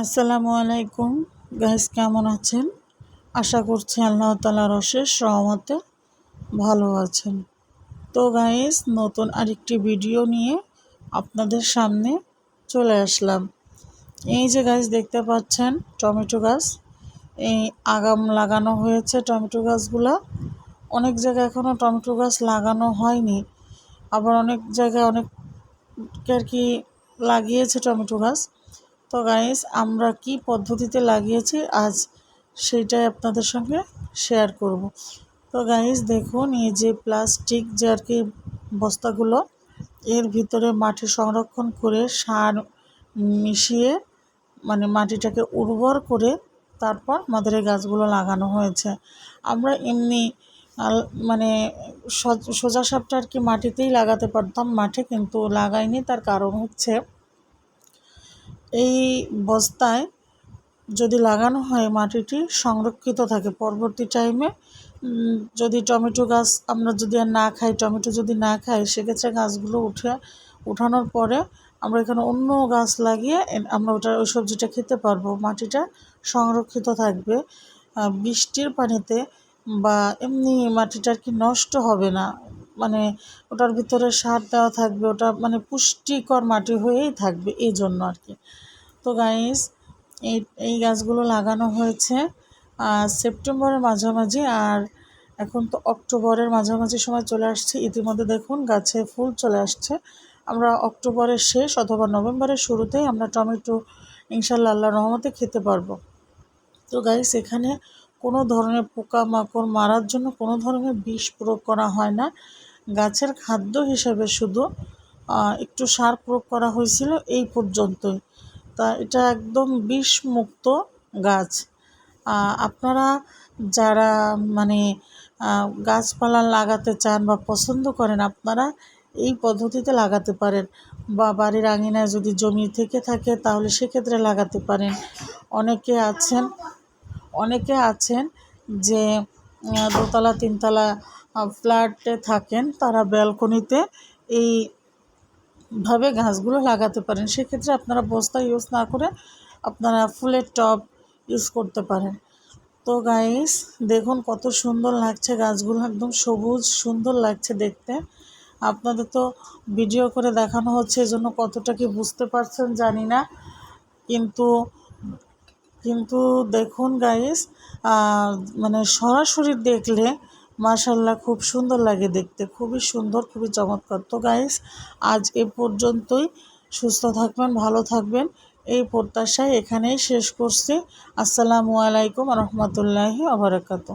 আসসালামু আলাইকুম। গাইস, কেমন আছেন? আশা করছি আল্লাহ তালার অশেষ রহমতে ভালো আছেন। তো গাইস, নতুন আরেকটি ভিডিও নিয়ে আপনাদের সামনে চলে আসলাম। এই যে গাছ দেখতে পাচ্ছেন টমেটো গাছ। এই আগাম লাগানো হয়েছে টমেটো গাছগুলা। অনেক জায়গায় এখনও টমেটো গাছ লাগানো হয়নি। আবার অনেক জায়গায় অনেক আর কি লাগিয়েছে টমেটো গাছ। তো গাইস আমরা কি পদ্ধতিতে লাগিয়েছি আজ সেইটাই আপনাদের সঙ্গে শেয়ার করব। তো গাইস দেখুন, এই যে প্লাস্টিক যে আর কি বস্তাগুলো, এর ভিতরে মাটি সংরক্ষণ করে সার মিশিয়ে মানে মাটিটাকে উর্বর করে তারপর আমাদের এই গাছগুলো লাগানো হয়েছে। আমরা এমনি মানে সোজা সাপটা আর কি মাটিতেই লাগাতে পারতাম, মাঠে কিন্তু লাগাইনি, তার কারণ হচ্ছে এই বস্তায় যদি লাগানো হয় মাটিটি সংরক্ষিত থাকে পরবর্তী টাইমে যদি টমেটো গাছ আমরা যদি আর না খাই, টমেটো যদি না খাই, সেক্ষেত্রে গাছগুলো উঠে, উঠানোর পরে আমরা এখানে অন্য গাছ লাগিয়ে আমরা ওটা, ওই সবজিটা খেতে পারব। মাটিটা সংরক্ষিত থাকবে। বৃষ্টির পানিতে বা এমনি মাটিটা আর কি নষ্ট হবে না। মানে ওটার ভিতরে সার দেওয়া থাকবে, ওটা মানে পুষ্টিকর মাটি হয়েই থাকবে এই জন্য আর কি। তো গাইস এই এই গাছগুলো লাগানো হয়েছে সেপ্টেম্বরের মাঝামাঝি আর এখন তো অক্টোবরের মাঝামাঝি সময় চলে আসছে। ইতিমধ্যে দেখুন গাছে ফুল চলে আসছে। আমরা অক্টোবরের শেষ অথবা নভেম্বরের শুরুতেই আমরা টমেটো ইনশাল্লাহ আল্লাহ রহমতে খেতে পারব। তো গাইস এখানে কোনো ধরনের পোকামাকড় মারার জন্য কোনো ধরনের বিষ প্রয়োগ করা হয় না। গাছের খাদ্য হিসেবে শুধু একটু সার প্রয়োগ করা হয়েছিল এই পর্যন্তই। তা এটা একদম বিষমুক্ত গাছ। আপনারা যারা মানে গাছপালা লাগাতে চান বা পছন্দ করেন, আপনারা এই পদ্ধতিতে লাগাতে পারেন বা বাড়ির আঙিনায় যদি জমি থেকে থাকে, তাহলে সেক্ষেত্রে লাগাতে পারেন। অনেকে আছেন অনেকে আছেন যে দোতলা, তিনতলা ফ্ল্যাটে থাকেন, তারা ব্যালকনিতে এই ভাবে গাছগুলো লাগাতে পারেন। সেক্ষেত্রে আপনারা বস্তা ইউজ না করে আপনারা ফুলের টব ইউজ করতে পারেন। তো গাইস, দেখুন কত সুন্দর লাগছে গাছগুলো, একদম সবুজ সুন্দর লাগছে দেখতে। আপনাদের তো ভিডিও করে দেখানো হচ্ছে এই জন্য কতটা কি বুঝতে পারছেন জানি না। কিন্তু কিন্তু দেখুন গাইস মানে সরাসরি দেখলে মাশাল্লাহ খুব সুন্দর লাগে দেখতে। খুবই সুন্দর, খুবই চমৎকার। তো গাইস আজ এ পর্যন্তই। সুস্থ থাকবেন, ভালো থাকবেন। এই প্রত্যাশায় এখানেই শেষ করছি। আসসালামু আলাইকুম রহমতুল্লাহি আবরাকাতু